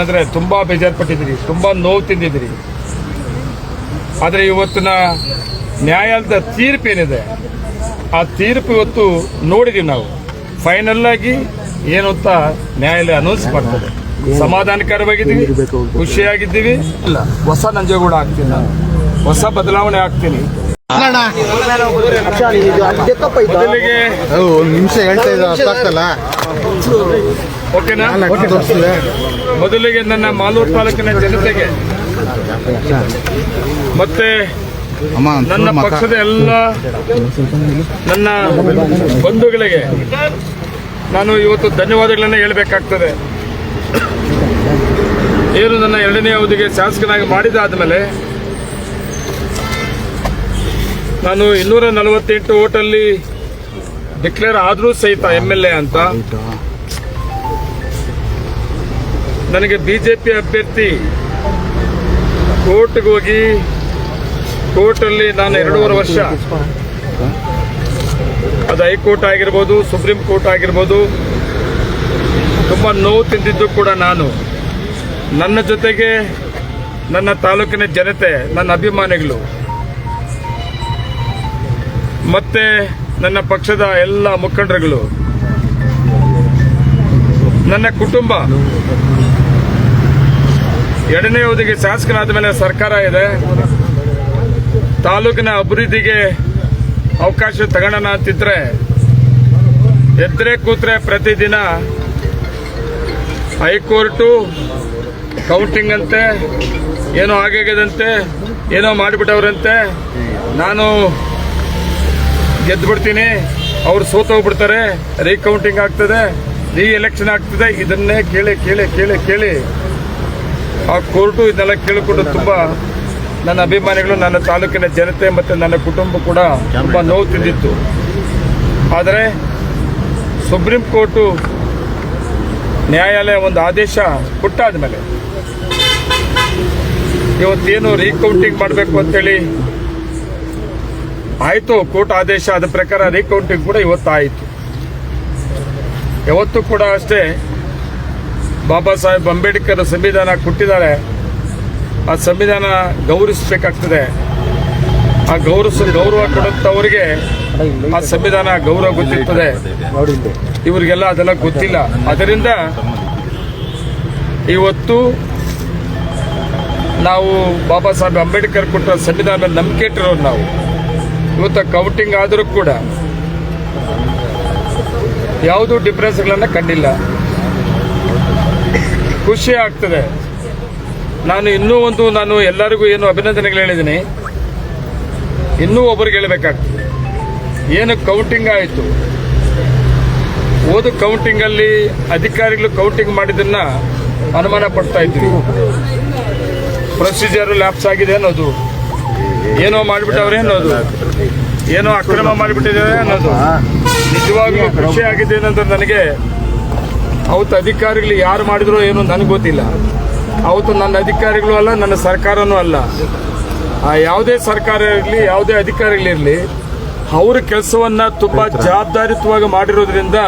ಅಂದರೆ ತುಂಬ ಬೇಜಾರುಪಟ್ಟಿದ್ದೀರಿ ತುಂಬ ನೋವು ತಿಂದಿದ್ದೀರಿ. ಆದರೆ ಇವತ್ತಿನ ನ್ಯಾಯಾಲಯದ ತೀರ್ಪು ಏನಿದೆ ಆ ತೀರ್ಪು ಇವತ್ತು ನೋಡಿದ್ದೀವಿ ನಾವು. ಫೈನಲ್ ಆಗಿ ಏನು ಅಂತ ನ್ಯಾಯಾಲಯ ಅನೌನ್ಸ್ ಮಾಡ್ತದೆ. ಸಮಾಧಾನಕರವಾಗಿದ್ದೀವಿ ಖುಷಿಯಾಗಿದ್ದೀವಿ. ಇಲ್ಲ ಹೊಸ ನಂಜೇಗೌಡ ಆಗ್ತೀನಿ ನಾನು. ಹೊಸ ಬದಲಾವಣೆ ಆಗ್ತೀನಿ ಮೊದಲಿಗೆ ಒಂದು ನಿಮಿಷ ಹೇಳ್ತಾ ಆಗ್ತಲ್ಲ? ಓಕೆನಾ? ಮೊದಲಿಗೆ ನನ್ನ ಮಾಲೂರು ತಾಲೂಕಿನ ಜನತೆಗೆ. ಮತ್ತೆ ನನ್ನ ಪಕ್ಷದ ಎಲ್ಲ ನನ್ನ ಬಂಧುಗಳಿಗೆ ನಾನು ಇವತ್ತು ಧನ್ಯವಾದಗಳನ್ನು ಹೇಳಬೇಕಾಗ್ತದೆ. ಏನು ನನ್ನ ಎರಡನೇ ಅವಧಿಗೆ ಶಾಸಕನಾಗಿ ಮಾಡಿದಾದ್ಮೇಲೆ ನಾನು ಇನ್ನೂರ ನಲವತ್ತೆಂಟು ಓಟಲ್ಲಿ ಡಿಕ್ಲೇರ್ ಆದರೂ ಸಹಿತ ಎಂ ಎಲ್ ಎ ಅಂತ. ನನಗೆ ಬಿಜೆಪಿ ಅಭ್ಯರ್ಥಿ ಕೋರ್ಟ್ಗೆ ಹೋಗಿ ಕೋರ್ಟಲ್ಲಿ ನಾನು ಎರಡೂವರೆ ವರ್ಷ. ಅದು ಹೈಕೋರ್ಟ್ ಆಗಿರ್ಬೋದು, ಸುಪ್ರೀಂ ಕೋರ್ಟ್ ಆಗಿರ್ಬೋದು. ತುಂಬ ನೋವು ತಿಂದಿದ್ದು ಕೂಡ ನಾನು. ನನ್ನ ಜೊತೆಗೆ ನನ್ನ ತಾಲೂಕಿನ ಜನತೆ, ನನ್ನ ಅಭಿಮಾನಿಗಳು. ಮತ್ತೆ ನನ್ನ ಪಕ್ಷದ ಎಲ್ಲ ಮುಖಂಡರುಗಳು. ನನ್ನ ಕುಟುಂಬ. ಎರಡನೇ ಅವಧಿಗೆ ಶಾಸಕನಾದ ಮೇಲೆ ಸರ್ಕಾರ ಇದೆ. ತಾಲೂಕಿನ ಅಭಿವೃದ್ಧಿಗೆ ಅವಕಾಶ ತಗೋಣ ಅಂತಿದ್ರೆ ಎದ್ರೆ ಕೂತ್ರೆ ಪ್ರತಿದಿನ ಹೈಕೋರ್ಟು ಕೌಂಟಿಂಗ್ ಅಂತೆ, ಏನೋ ಆಗಿದಂತೆ ಏನೋ ಮಾಡಿಬಿಟ್ಟವ್ರಂತೆ. ನಾನು ಗೆದ್ದುಬಿಡ್ತೀನಿ ಅವ್ರು ಸೋತೋಗ್ಬಿಡ್ತಾರೆ ರೀಕೌಂಟಿಂಗ್ ಆಗ್ತದೆ. ರೀ ಎಲೆಕ್ಷನ್ ಆಗ್ತದೆ. ಇದನ್ನೇ ಕೇಳಿ ಕೇಳಿ ಕೇಳಿ ಕೇಳಿ. ಆ ಕೋರ್ಟು ಇದನ್ನೆಲ್ಲ ಕೇಳಿಕೊಂಡು ತುಂಬ ನನ್ನ ಅಭಿಮಾನಿಗಳು, ನನ್ನ ತಾಲೂಕಿನ ಜನತೆ ಮತ್ತು ನನ್ನ ಕುಟುಂಬ ಕೂಡ ತುಂಬ ನೋವು ತಿಂದಿತ್ತು. ಆದರೆ ಸುಪ್ರೀಂ ಕೋರ್ಟು ನ್ಯಾಯಾಲಯ ಒಂದು ಆದೇಶ ಕೊಟ್ಟಾದ ಮೇಲೆ ಇವತ್ತೇನು ರೀಕೌಂಟಿಂಗ್ ಮಾಡಬೇಕು ಅಂತೇಳಿ ಆಯಿತು, ಕೋರ್ಟ್ ಆದೇಶ ಅದ ಪ್ರಕಾರ ರೀಕೌಂಟಿಂಗ್ ಕೂಡ ಇವತ್ತು ಆಯಿತು ಯಾವತ್ತೂ ಕೂಡ ಅಷ್ಟೇ ಬಾಬಾ ಸಾಹೇಬ್ ಅಂಬೇಡ್ಕರ್ ಸಂವಿಧಾನ ಕೊಟ್ಟಿದ್ದಾರೆ, ಆ ಸಂವಿಧಾನ ಗೌರವಿಸಬೇಕಾಗ್ತದೆ. ಆ ಗೌರವಿಸ, ಗೌರವ ಕೊಡುತ್ತವರಿಗೆ ಆ ಸಂವಿಧಾನ ಗೌರವ ಗೊತ್ತಿರ್ತದೆ. ಇವರಿಗೆಲ್ಲ ಅದೆಲ್ಲ ಗೊತ್ತಿಲ್ಲ. ಅದರಿಂದ ಇವತ್ತು ನಾವು ಬಾಬಾ ಸಾಹೇಬ್ ಅಂಬೇಡ್ಕರ್ ಕೊಟ್ಟ ಸಂವಿಧಾನ ಮೇಲೆ ನಂಬಿಕೆ ಇಟ್ಟಿರೋರು ನಾವು. ಇವತ್ತು ಕೌಂಟಿಂಗ್ ಆದರೂ ಕೂಡ ಯಾವುದೂ ಡಿಫ್ರೆನ್ಸ್ಗಳನ್ನು ಕಂಡಿಲ್ಲ. ಖುಷಿ ಆಗ್ತದೆ. ನಾನು ಇನ್ನೂ ಒಂದು, ನಾನು ಎಲ್ಲರಿಗೂ ಏನು ಅಭಿನಂದನೆಗಳು ಹೇಳಿದ್ದೀನಿ. ಇನ್ನೂ ಒಬ್ಬರಿಗೆ ಹೇಳಬೇಕಾಗ್ತದೆ. ಏನು ಕೌಂಟಿಂಗ್ ಆಯಿತು? ಓದು ಕೌಂಟಿಂಗಲ್ಲಿ ಅಧಿಕಾರಿಗಳು ಕೌಂಟಿಂಗ್ ಮಾಡಿದ್ದನ್ನ ಅನುಮಾನ ಪಡ್ತಾ ಇದ್ವಿ ಪ್ರೊಸೀಜರ್ ಲ್ಯಾಪ್ಸ್ ಆಗಿದೆ ಅನ್ನೋದು. ಏನೋ ಮಾಡಿಬಿಟ್ಟವ್ರೆ ಅನ್ನೋದು. ಏನೋ ಅಕ್ರಮ ಮಾಡಿಬಿಟ್ಟಿದ್ದಾರೆ ಅನ್ನೋದು. ನಿಜವಾಗ್ಲೂ ಖುಷಿ ಆಗಿದೆ ಏನಂದ್ರೆ ನನಗೆ. ಅವತ್ತು ಅಧಿಕಾರಿಗಳು ಯಾರು ಮಾಡಿದ್ರು ಏನು ನನಗೆ ಗೊತ್ತಿಲ್ಲ. ಅವತ್ತು ನನ್ನ ಅಧಿಕಾರಿಗಳು ಅಲ್ಲ ನನ್ನ ಸರ್ಕಾರನೂ ಅಲ್ಲ. ಆ ಯಾವುದೇ ಸರ್ಕಾರ ಇರಲಿ ಯಾವುದೇ ಅಧಿಕಾರಿಗಳಿರಲಿ ಅವ್ರ ಕೆಲಸವನ್ನ ತುಂಬ ಜವಾಬ್ದಾರಿತವಾಗಿ ಮಾಡಿರೋದ್ರಿಂದ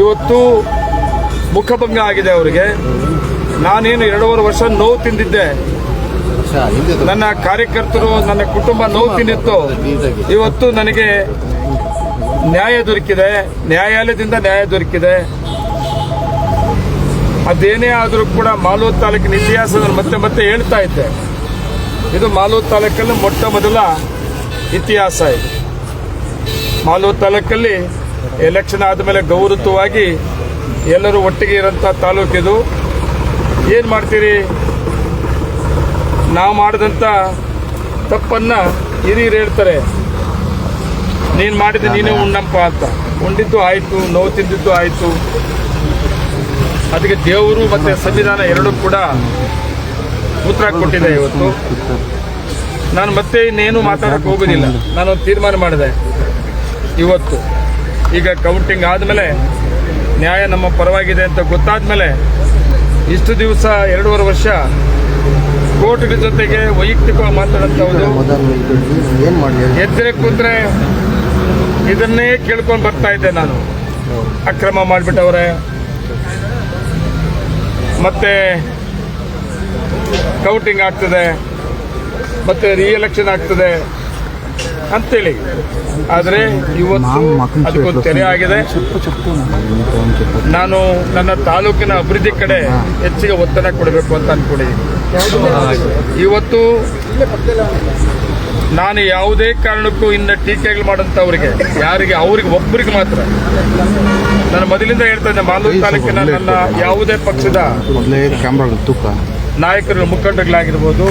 ಇವತ್ತು ಮುಖಭಂಗ ಆಗಿದೆ ಅವರಿಗೆ. ನಾನೇನು ಎರಡೂವರೆ ವರ್ಷ ನೋವು ತಿಂದಿದ್ದೆ. ನನ್ನ ಕಾರ್ಯಕರ್ತರು ನನ್ನ ಕುಟುಂಬ ನೋವು ತಿನ್ನಿತ್ತು ಇವತ್ತು ನನಗೆ ನ್ಯಾಯ ದೊರಕಿದೆ, ನ್ಯಾಯಾಲಯದಿಂದ ನ್ಯಾಯ ದೊರಕಿದೆ. ಅದೇನೇ ಆದರೂ ಕೂಡ ಮಾಲೂರು ತಾಲೂಕಿನ ಇತಿಹಾಸ ಮತ್ತೆ ಮತ್ತೆ ಹೇಳ್ತಾ ಇದ್ದೆ. ಇದು ಮಾಲೂರು ತಾಲೂಕಲ್ಲಿ ಮೊಟ್ಟ ಮೊದಲ ಇತಿಹಾಸ ಇದು. ಮಾಲೂರು ತಾಲೂಕಲ್ಲಿ ಎಲೆಕ್ಷನ್ ಆದಮೇಲೆ ಗೌರವವಾಗಿ ಎಲ್ಲರೂ ಒಟ್ಟಿಗೆ ಇರೋಂಥ ತಾಲೂಕಿದು ಏನು ಮಾಡ್ತೀರಿ? ನಾವು ಮಾಡಿದಂಥ ತಪ್ಪನ್ನು ಹಿರಿಯರು ಹೇಳ್ತಾರೆ. ನೀನು ಮಾಡಿದ ನೀನೇ ಉಣ್ಣಪ್ಪ ಅಂತ. ಉಂಡಿದ್ದು ಆಯಿತು ನೋವು ತಿಂದಿದ್ದು ಆಯಿತು. ಅದಕ್ಕೆ ದೇವರು ಮತ್ತು ಸಂವಿಧಾನ ಎರಡೂ ಕೂಡ ಉತ್ತರ ಕೊಟ್ಟಿದೆ ಇವತ್ತು. ನಾನು ಮತ್ತೆ ಇನ್ನೇನು ಮಾತಾಡೋಕೆ ಹೋಗೋದಿಲ್ಲ. ನಾನು ತೀರ್ಮಾನ ಮಾಡಿದೆ. ಇವತ್ತು ಈಗ ಕೌಂಟಿಂಗ್ ಆದಮೇಲೆ ನ್ಯಾಯ ನಮ್ಮ ಪರವಾಗಿದೆ ಅಂತ ಗೊತ್ತಾದ್ಮೇಲೆ ಇಷ್ಟು ದಿವಸ ಎರಡೂವರೆ ವರ್ಷ ಕೋರ್ಟ್ಗಳ ಜೊತೆಗೆ ವೈಯಕ್ತಿಕವಾಗಿ ಮಾತಾಡುತ್ತೆ ಎದ್ರೆ ಕೂತ್ರೆ ಇದನ್ನೇ ಕೇಳ್ಕೊಂಡು ಬರ್ತಾ ಇದ್ದೆ ನಾನು. ಅಕ್ರಮ ಮಾಡಿಬಿಟ್ಟವ್ರೆ. ಮತ್ತೆ ಕೌಂಟಿಂಗ್ ಆಗ್ತದೆ. ಮತ್ತೆ ರಿಎಲೆಕ್ಷನ್ ಆಗ್ತದೆ. ಅಂತೇಳಿ. ಆದರೆ ಇವತ್ತು ಅದಕ್ಕೊಂದು ತೆರೆ ಆಗಿದೆ. ನಾನು ನನ್ನ ತಾಲೂಕಿನ ಅಭಿವೃದ್ಧಿ ಕಡೆ ಹೆಚ್ಚಿಗೆ ಒತ್ತಡ ಕೊಡಬೇಕು ಅಂತ ಅನ್ಕೊಂಡಿದ್ದೀನಿ. ಇವತ್ತು ನಾನು ಯಾವುದೇ ಕಾರಣಕ್ಕೂ ಇನ್ನು ಟೀಕೆಗಳು ಮಾಡೋಂಥವ್ರಿಗೆ ಯಾರಿಗೆ ಅವ್ರಿಗೆ ಒಬ್ಬರಿಗೆ ಮಾತ್ರ. ನಾನು ಮೊದಲಿಂದ ಹೇಳ್ತಾ ಇದ್ದೆ ಮಾಲೂರು ತಾಲೂಕಿನ ನನ್ನ ಯಾವುದೇ ಪಕ್ಷದ ನಾಯಕರು ಮುಖಂಡಗಳಾಗಿರ್ಬೋದು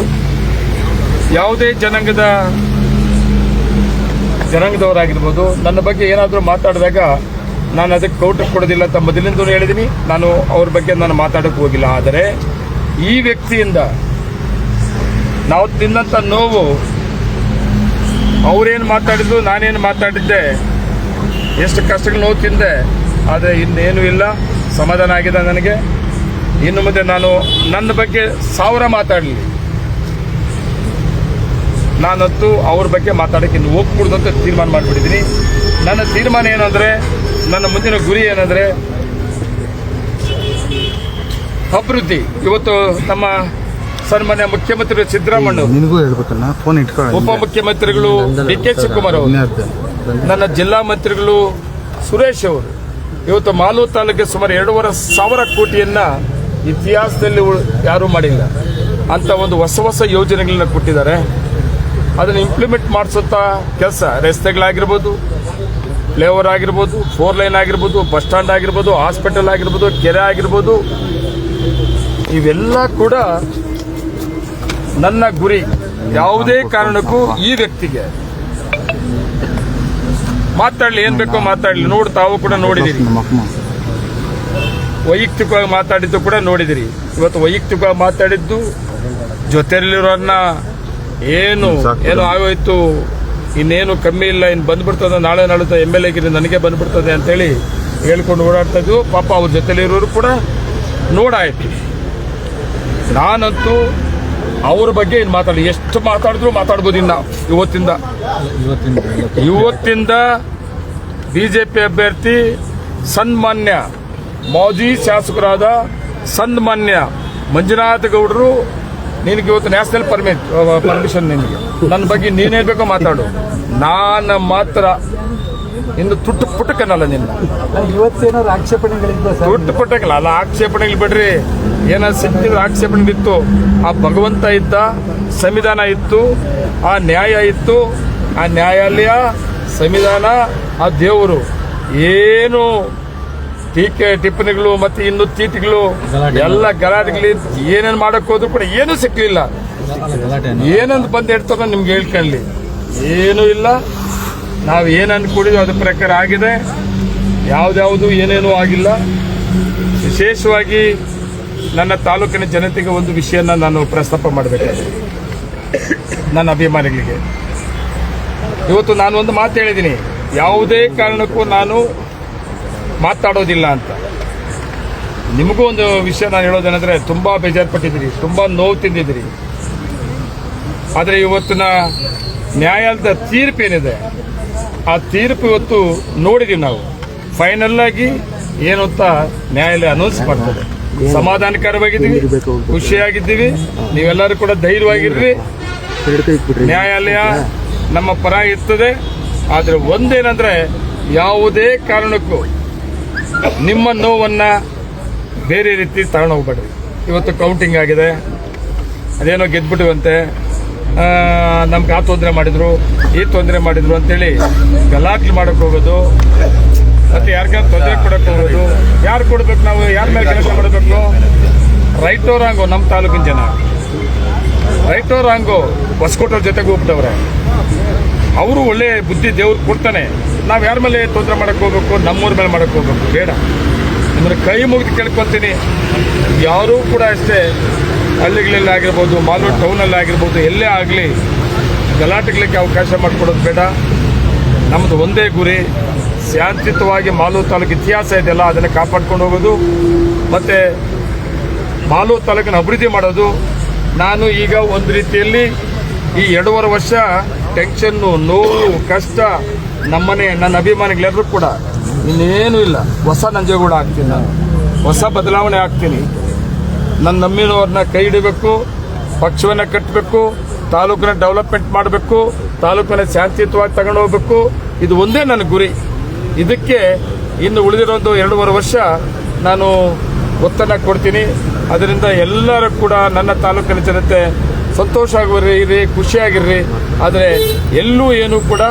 ಯಾವುದೇ ಜನಾಂಗದ ಜನಾಂಗದವರಾಗಿರ್ಬೋದು ನನ್ನ ಬಗ್ಗೆ ಏನಾದರೂ ಮಾತಾಡಿದಾಗ ನಾನು ಅದಕ್ಕೆ ಕೌಟ ಕೊಡೋದಿಲ್ಲ ಅಂತ ಮೊದಲಿಂದ ಹೇಳಿದ್ದೀನಿ. ನಾನು ಅವ್ರ ಬಗ್ಗೆ ನಾನು ಮಾತಾಡೋಕ್ಕೆ ಹೋಗಿಲ್ಲ. ಆದರೆ ಈ ವ್ಯಕ್ತಿಯಿಂದ ನಾವು ತಿನ್ನಂಥ ನೋವು ಅವ್ರೇನು ಮಾತಾಡಿದ್ರು, ನಾನೇನು ಮಾತಾಡಿದ್ದೆ, ಎಷ್ಟು ಕಷ್ಟಗಳು ನೋವು ತಿಂದೆ, ಆದರೆ ಇನ್ನೇನು ಇಲ್ಲ, ಸಮಾಧಾನ ಆಗಿದೆ ನನಗೆ. ಇನ್ನು ಮುಂದೆ ನಾನು ನನ್ನ ಬಗ್ಗೆ ಸಾವಿರ ಮಾತಾಡಲಿ. ನಾನತ್ತು ಅವ್ರ ಬಗ್ಗೆ ಮಾತಾಡೋಕ್ಕೆ ಇನ್ನು ಹೋಗ್ಬಿಡ್ದು ಅಂತ ತೀರ್ಮಾನ ಮಾಡಿಬಿಟ್ಟಿದ್ದೀನಿ. ನನ್ನ ತೀರ್ಮಾನ ಏನಂದರೆ, ನನ್ನ ಮುಂದಿನ ಗುರಿ ಏನಂದರೆ, ಅಭಿವೃದ್ಧಿ. ಇವತ್ತು ನಮ್ಮ ಸನ್ಮಾನ್ಯ ಮುಖ್ಯಮಂತ್ರಿ ಸಿದ್ದರಾಮಣ್ಣ ನಿನಗೂ ಹೇಳ್ಬೇಕಲ್ಲ? ಫೋನ್ ಇಟ್ಕೊಳ್ಳ ಉಪಮುಖ್ಯಮಂತ್ರಿಗಳು ಡಿ ಕೆ ಶಿವಕುಮಾರ್ ಅವರು. ನನ್ನ ಜಿಲ್ಲಾ ಮಂತ್ರಿಗಳು ಸುರೇಶ್ ಅವರು. ಇವತ್ತು ಮಾಲೂರು ತಾಲೂಕಿಗೆ ಸುಮಾರು ಎರಡೂವರೆ ಸಾವಿರ ಕೋಟಿಯನ್ನ ಇತಿಹಾಸದಲ್ಲಿ ಯಾರು ಯಾರೂ ಮಾಡಿಲ್ಲ. ಅಂತ ಒಂದು ಹೊಸ ಹೊಸ ಯೋಜನೆಗಳನ್ನ ಕೊಟ್ಟಿದ್ದಾರೆ. ಅದನ್ನು ಇಂಪ್ಲಿಮೆಂಟ್ ಮಾಡಿಸುತ್ತ ಕೆಲಸ. ರಸ್ತೆಗಳಾಗಿರ್ಬೋದು ಫ್ಲೇವರ್ ಆಗಿರ್ಬೋದು ಫೋರ್ ಲೈನ್ ಆಗಿರ್ಬೋದು ಬಸ್ ಸ್ಟ್ಯಾಂಡ್ ಆಗಿರ್ಬೋದು ಹಾಸ್ಪಿಟಲ್ ಆಗಿರ್ಬೋದು ಕೆರೆ ಆಗಿರ್ಬೋದು ಇವೆಲ್ಲ ಕೂಡ ನನ್ನ ಗುರಿ ಯಾವುದೇ ಕಾರಣಕ್ಕೂ ಈ ವ್ಯಕ್ತಿಗೆ. ಮಾತಾಡಲಿ ಏನ್ ಬೇಕೋ ಮಾತಾಡಲಿ ನೋಡು ತಾವು ಕೂಡ ನೋಡಿದಿರಿ. ವೈಯಕ್ತಿಕವಾಗಿ ಮಾತಾಡಿದ್ದು ಕೂಡ ನೋಡಿದಿರಿ. ಇವತ್ತು ವೈಯಕ್ತಿಕವಾಗಿ ಮಾತಾಡಿದ್ದು ಜೊತೆಯಲ್ಲಿರೋನ್ನ ಏನು ಏನು ಆಗೋಯ್ತು ಇನ್ನೇನು ಕಮ್ಮಿ ಇಲ್ಲ ಇನ್ ಬಂದ್ಬಿಡ್ತದೆ ನಾಳೆ ನಾಳೆ ಎಂ ಎಲ್ ಎಗಿರಿ ನನಗೆ ಬಂದ್ಬಿಡ್ತದೆ ಅಂತೇಳಿ ಹೇಳ್ಕೊಂಡು ಓಡಾಡ್ತಾ ಇದ್ವು. ಪಾಪ ಅವ್ರ ಜೊತೆಲಿರೋರು ಕೂಡ ನೋಡಾಯ್ತು. ನಾನಂತೂ ಅವ್ರ ಬಗ್ಗೆ ಏನು ಮಾತಾಡಿ ಎಷ್ಟು ಮಾತಾಡಿದ್ರು ಮಾತಾಡ್ಬೋದು ಇನ್ನ ಇವತ್ತಿಂದ. ಇವತ್ತಿಂದ ಬಿಜೆಪಿ ಅಭ್ಯರ್ಥಿ ಸನ್ಮಾನ್ಯ, ಮಾಜಿ ಶಾಸಕರಾದ ಸನ್ಮಾನ್ಯ ಮಂಜುನಾಥ ಗೌಡರು ನಿನಗೆ ಇವತ್ತು ನ್ಯಾಷನಲ್ ಪರ್ಮಿಟ್ ಪರ್ಮಿಷನ್ ನಿನಗೆ. ನನ್ನ ಬಗ್ಗೆ ನೀನೇನು ಬೇಕೋ ಮಾತಾಡು. ನಾನು ಮಾತ್ರ ಇನ್ನು ತುಟ್ಟು ಪುಟ್ಟಕ್ಕನಲ್ಲ ನಿನ್ನ. ಇವತ್ತೇನಾದ್ರು ಆಕ್ಷೇಪಣೆಗಳಿಂದ ತುಟ್ಟು ಪುಟ್ಟಕ್ಕಲ್ಲ ಅಲ್ಲ ಆಕ್ಷೇಪಣೆಗಳು ಬಿಡ್ರಿ. ಏನಾದ್ರು ಸಿಕ್ಕಿದ್ರೆ ಆಕ್ಷೇಪಣೆ ಇತ್ತು ಆ ಭಗವಂತ ಇದ್ದ ಸಂವಿಧಾನ ಇತ್ತು ಆ ನ್ಯಾಯ ಇತ್ತು ಆ ನ್ಯಾಯಾಲಯ ಸಂವಿಧಾನ ಆ ದೇವರು. ಏನು ಟೀಕೆ ಟಿಪ್ಪಣಿಗಳು ಮತ್ತೆ ಇನ್ನು ತೀಟಿಗಳು ಎಲ್ಲ ಗಲಾಟೆಗಳು ಏನೇನು ಮಾಡಕ್ ಹೋದ್ರು ಕೂಡ ಏನೂ ಸಿಕ್ಕಲಿಲ್ಲ ಏನಂತ ಬಂದು ಹೇಳ್ತಾರ ನಿಮ್ಗೆ ಹೇಳ್ಕೊಳ್ಳಿ. ಏನೂ ಇಲ್ಲ. ನಾವು ಏನು ಅನ್ಕೊಂಡಿದ್ವಿ ಅದ್ರ ಪ್ರಕಾರ ಆಗಿದೆ. ಯಾವುದ್ಯಾವುದು ಏನೇನೂ ಆಗಿಲ್ಲ. ವಿಶೇಷವಾಗಿ ನನ್ನ ತಾಲೂಕಿನ ಜನತೆಗೆ ಒಂದು ವಿಷಯನ ನಾನು ಪ್ರಸ್ತಾಪ ಮಾಡಬೇಕಾಗಿದೆ. ನನ್ನ ಅಭಿಮಾನಿಗಳಿಗೆ. ಇವತ್ತು ನಾನು ಒಂದು ಮಾತು ಹೇಳಿದ್ದೀನಿ. ಯಾವುದೇ ಕಾರಣಕ್ಕೂ ನಾನು ಮಾತಾಡೋದಿಲ್ಲ ಅಂತ. ನಿಮಗೂ ಒಂದು ವಿಷಯ ನಾನು ಹೇಳೋದೇನೆಂದ್ರೆ, ತುಂಬಾ ಬೇಜಾರ್ಪಟ್ಟಿದ್ದೀರಿ, ತುಂಬ ನೋವು ತಿಂದಿದ್ದೀರಿ. ಆದರೆ ಇವತ್ತಿನ ನ್ಯಾಯಾಲಯದ ತೀರ್ಪು ಏನಿದೆ ಆ ತೀರ್ಪು ಇವತ್ತು ನೋಡಿದೀವಿ ನಾವು. ಫೈನಲ್ ಆಗಿ ಏನು ಅಂತ ನ್ಯಾಯಾಲಯ ಅನೌನ್ಸ್ ಮಾಡ್ತದೆ. ಸಮಾಧಾನಕರವಾಗಿದ್ದೀವಿ, ಖುಷಿಯಾಗಿದ್ದೀವಿ, ನೀವೆಲ್ಲರೂ ಕೂಡ ಧೈರ್ಯವಾಗಿರ್ರಿ. ನ್ಯಾಯಾಲಯ ನಮ್ಮ ಪರ ಇರ್ತದೆ. ಆದರೆ ಒಂದೇನಂದ್ರೆ ಯಾವುದೇ ಕಾರಣಕ್ಕೂ ನಿಮ್ಮ ನೋವನ್ನ ಬೇರೆ ರೀತಿ ತಗೊಂಡು ಹೋಗ್ಬೇಡ್ರಿ. ಇವತ್ತು ಕೌಂಟಿಂಗ್ ಆಗಿದೆ. ಅದೇನೋ ಗೆದ್ಬಿಟ್ಟಿವಂತೆ. ನಮ್ಗೆ ಆ ತೊಂದರೆ ಮಾಡಿದ್ರು, ಈ ತೊಂದರೆ ಮಾಡಿದ್ರು ಅಂತೇಳಿ ಗಲಾಟೆ ಮಾಡಕ್ಕೆ ಹೋಗೋದು, ಮತ್ತೆ ಯಾರಿಗಾದ್ರು ತೊಂದರೆ ಕೊಡಕ್ಕೆ ಹೋಗೋದು, ಯಾರು ಕೊಡ್ಬೇಕು ನಾವು, ಯಾರ ಮೇಲೆ ಕೆಲಸ ಮಾಡಬೇಕು? ರೈಟೋ ನಮ್ಮ ತಾಲೂಕಿನ ಜನ. ರೈಟೋ ರಾಂಗೋ ಹೊಸಕೋಟವ್ರ ಜೊತೆಗೆ ಹೋಗ್ಬಿಟ್ಟವ್ರೆ. ಅವರು ಒಳ್ಳೆ ಬುದ್ಧಿ ದೇವ್ರು ಕೊಡ್ತಾನೆ. ನಾವು ಯಾರ ಮೇಲೆ ತೊಂದರೆ ಮಾಡಕ್ಕೆ ಹೋಗ್ಬೇಕು, ನಮ್ಮೂರ ಮೇಲೆ ಮಾಡಕ್ಕೆ ಹೋಗ್ಬೇಕು, ಬೇಡ. ನಿಮ್ಮನ್ನ ಕೈ ಮುಗಿದು ಕೇಳ್ಕೊತೀನಿ. ಯಾರೂ ಕೂಡ ಅಷ್ಟೇ ಹಳ್ಳಿಗಳಲ್ಲಿ ಆಗಿರ್ಬೋದು, ಮಾಲೂರು ಟೌನಲ್ಲಿ ಆಗಿರ್ಬೋದು, ಎಲ್ಲೇ ಆಗಲಿ ಗಲಾಟೆಗಳಿಗೆ ಅವಕಾಶ ಮಾಡಿಕೊಡೋದು ಬೇಡ. ನಮ್ಮದು ಒಂದೇ ಗುರಿ ಶಾಂತಿಯುತವಾಗಿ ಮಾಲೂರು ತಾಲೂಕು ಇತಿಹಾಸ ಇದೆಯಲ್ಲ, ಅದನ್ನು ಕಾಪಾಡ್ಕೊಂಡು ಹೋಗೋದು. ಮತ್ತು ಮಾಲೂರು ತಾಲೂಕಿನ ಅಭಿವೃದ್ಧಿ ಮಾಡೋದು. ನಾನು ಈಗ ಒಂದು ರೀತಿಯಲ್ಲಿ ಈ ಎರಡೂವರೆ ವರ್ಷ ಟೆನ್ಷನ್ನು ನೋವು, ಕಷ್ಟ, ನಮ್ಮನೆ, ನನ್ನ ಅಭಿಮಾನಿಗಳೆಲ್ಲರೂ ಕೂಡ, ಇನ್ನೇನೂ ಇಲ್ಲ. ಹೊಸ ನಂಜೇಗೌಡ ಆಗ್ತೀನಿ ನಾನು. ಹೊಸ ಬದಲಾವಣೆ ಆಗ್ತೀನಿ. ನನ್ನ ನಮ್ಮಿರೋರನ್ನ ಕೈ ಹಿಡಿಬೇಕು, ಪಕ್ಷವನ್ನು ಕಟ್ಟಬೇಕು ತಾಲೂಕಿನ ಡೆವಲಪ್ಮೆಂಟ್ ಮಾಡಬೇಕು, ತಾಲೂಕಿನ ಶಾಂತಿಯುತವಾಗಿ ತಗೊಂಡು ಹೋಗ್ಬೇಕು. ಇದು ಒಂದೇ ನನ್ನ ಗುರಿ. ಇದಕ್ಕೆ ಇನ್ನು ಉಳಿದಿರೋದು ಎರಡೂವರೆ ವರ್ಷ ನಾನು ಒತ್ತನ್ನು ಕೊಡ್ತೀನಿ. ಅದರಿಂದ ಎಲ್ಲರೂ ಕೂಡ ನನ್ನ ತಾಲೂಕಿನ ಜನತೆ ಸಂತೋಷ ಆಗಿರ್ರಿ ಖುಷಿಯಾಗಿರ್ರಿ. ಆದರೆ ಎಲ್ಲೂ ಏನೂ ಕೂಡ